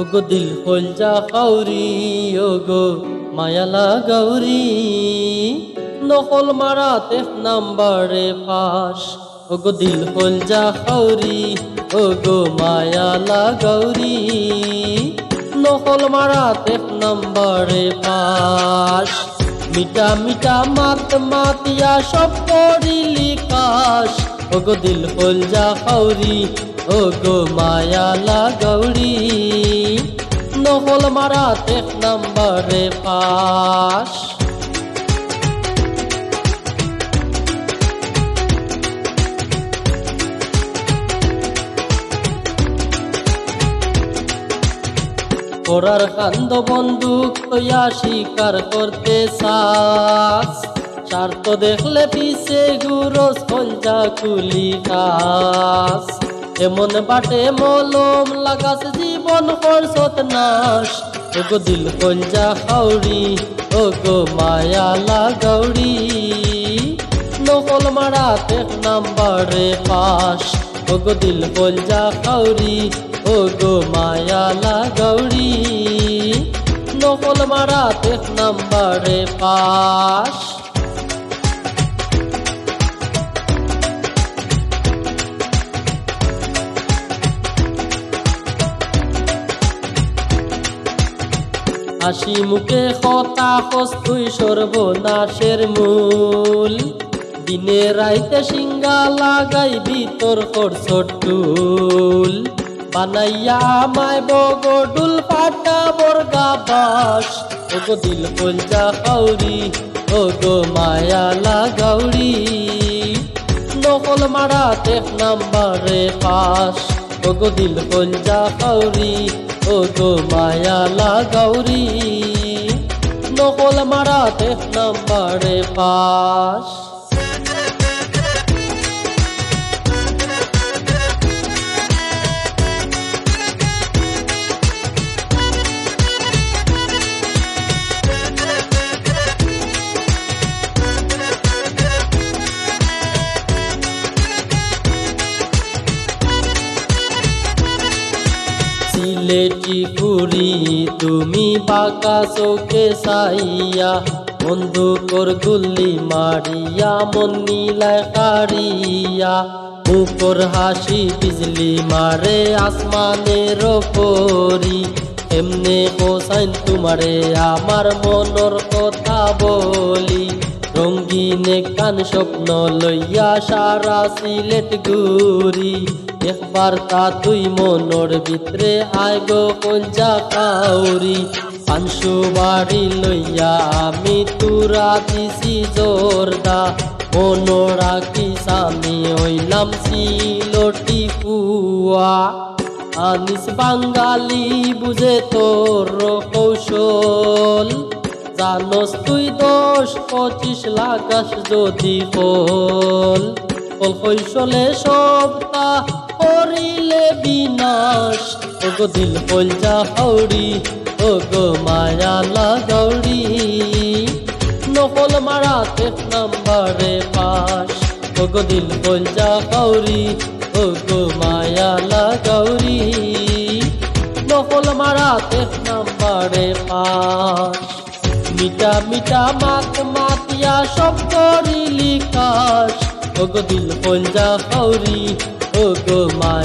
ওগো দিল হলজা খাউরি ওগো মায়ালা গৌরি নকল মারা তেফ নাম্বারে পাস ওগো দিল হলজা খাউরি ওগো মায়ালা গৌরি নকল মারা তেফ নাম্বারে পাস মিটা মিটা মাত মাতিয়া সব করিলি কাশ ওগো দিল হলজা খাউরি ওগো মায়ালা গৌরি মারা এক নম্বরে পাশ। ওরার কান্দ বন্দুক তৈয়া শিকার করতে সাস স্বার্থ দেখলে পিছে গুরস সঞ্জা কুলি কাস। এমন বাটে মলম লাগাস, জীবন হরসত নাশ। ওগো দিল পঞ্জা খাউরি ওগো মায়ালা লাগাউরি নকল মারা এক নাম্বারে পাশ ওগো দিল পঞ্জা খাউরি ওগো মায়ালা লাগাউরি নকল মারা এক নাম্বারে পাশ হাসি মুখে হতা তুই সর্বনাশের মূল। দিনে রাইতে সিঙ্গা লাগাই ভিতর টুল। বানাইয়া আমায় বগডুল পাটা বর্গা বাস। ওগো দিল কলজা কাউরি, ওগো মায়া লাগাউরি নকল মারা এক নাম্বারে পাস ওগো দিল কঞ্জা কাউরি ও গো মায়ালা গৌরি নকল মারা দেখ নাম্বারে পাস সিলেটি পুরি তুমি বাঁকা চোখে সাইয়া বন্দুকর গুল্লি মারিয়া মন নীলায় কারিয়া মুখর হাসি বিজলি মারে আসমানের পরি এমনে হোসাইন তোমারে আমার মনর কথা বলি? রঙ্গিনে কান স্বপ্ন লইয়া সারা সিলেট গুরি একবার তা তুই মনর ভিতরে আয় গো কঞ্জা কাউরি। পাঁচশো বাড়ি লইয়া আমি তুরা দিছি জোরদা। মনোরা কি স্বামী হইলাম সিলটি কুয়া। আনিস বাঙ্গালি বুঝে তোর কৌশল। জানস তুই দশ পঁচিশ লাগাস যদি ফল। কৈশলে সবটা করিলে বিনাশ। ওগো দিল কলজা হাউড়ি ওগো মায়া লাগাউড়ি নকল মারা এক নাম্বারে পাশ। ওগো দিল কলজা কাউরি ওগো মায়া লাগাউরি নকল মারা এক নাম্বারে পাশ। মিটা মিটা মাত মাতিয়া সব করিলি কাশ। ওগো দিল কলজা কাউরি ওগো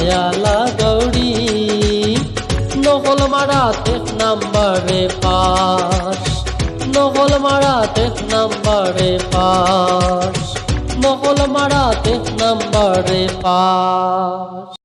মায়া গৌরি, নকল মারা এক নাম্বারে পাস, নকল মারা এক নাম্বারে পাস, নকল মারা এক নাম্বারে পাশ